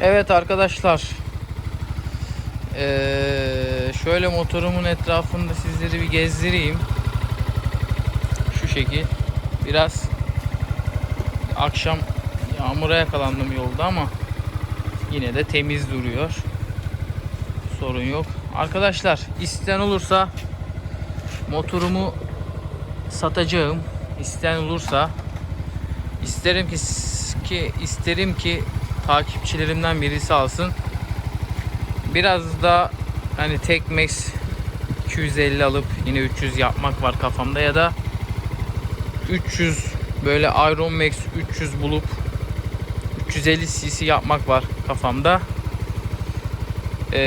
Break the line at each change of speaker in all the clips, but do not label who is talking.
Evet arkadaşlar. Ee, şöyle motorumun etrafında sizleri bir gezdireyim. Şu şekil. Biraz akşam yağmura yakalandım yolda ama yine de temiz duruyor. Sorun yok. Arkadaşlar isteyen olursa motorumu satacağım. İsteyen olursa isterim ki ki isterim ki takipçilerimden birisi alsın. Biraz da hani Tekmax 250 alıp yine 300 yapmak var kafamda ya da 300 böyle Iron Max 300 bulup 350 cc yapmak var kafamda. Ee,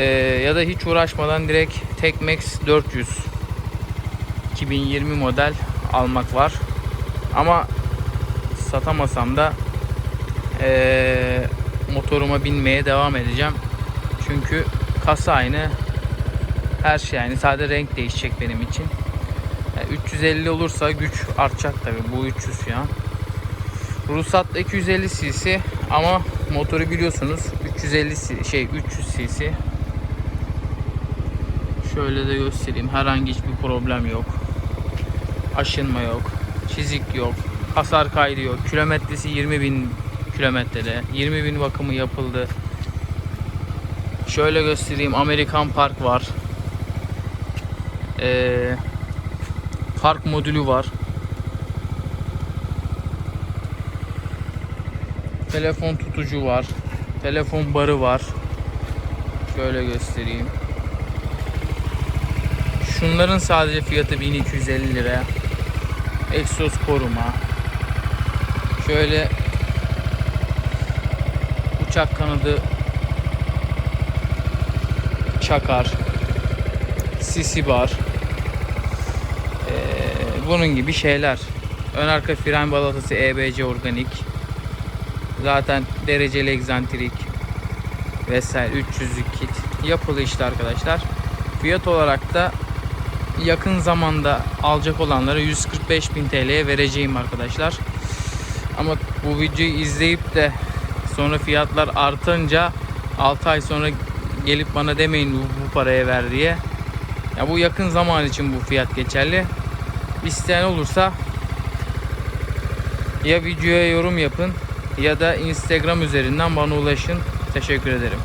ya da hiç uğraşmadan direkt Tekmax 400 2020 model almak var. Ama satamasam da ee, motoruma binmeye devam edeceğim. Çünkü kasa aynı. Her şey aynı. Sadece renk değişecek benim için. Yani 350 olursa güç artacak tabi. Bu 300 şu an. Ruhsatla 250 cc ama motoru biliyorsunuz 350 c- şey 300 cc. Şöyle de göstereyim. Herhangi hiçbir problem yok. Aşınma yok. Çizik yok. Hasar kaydı yok. Kilometresi 20 bin kilometrede. 20 bin bakımı yapıldı. Şöyle göstereyim. Amerikan Park var. Ee, park modülü var. Telefon tutucu var. Telefon barı var. Şöyle göstereyim. Şunların sadece fiyatı 1250 lira. Egzoz koruma. Şöyle uçak kanadı çakar. Sisi bar. Ee, bunun gibi şeyler. Ön arka fren balatası EBC organik. Zaten dereceli egzantrik vesaire 300'lük kit yapılı işte arkadaşlar. Fiyat olarak da yakın zamanda alacak olanlara 145.000 TL'ye vereceğim arkadaşlar. Ama bu videoyu izleyip de sonra fiyatlar artınca 6 ay sonra gelip bana demeyin bu, bu paraya ver diye. Ya bu yakın zaman için bu fiyat geçerli. İsteyen olursa ya videoya yorum yapın ya da Instagram üzerinden bana ulaşın. Teşekkür ederim.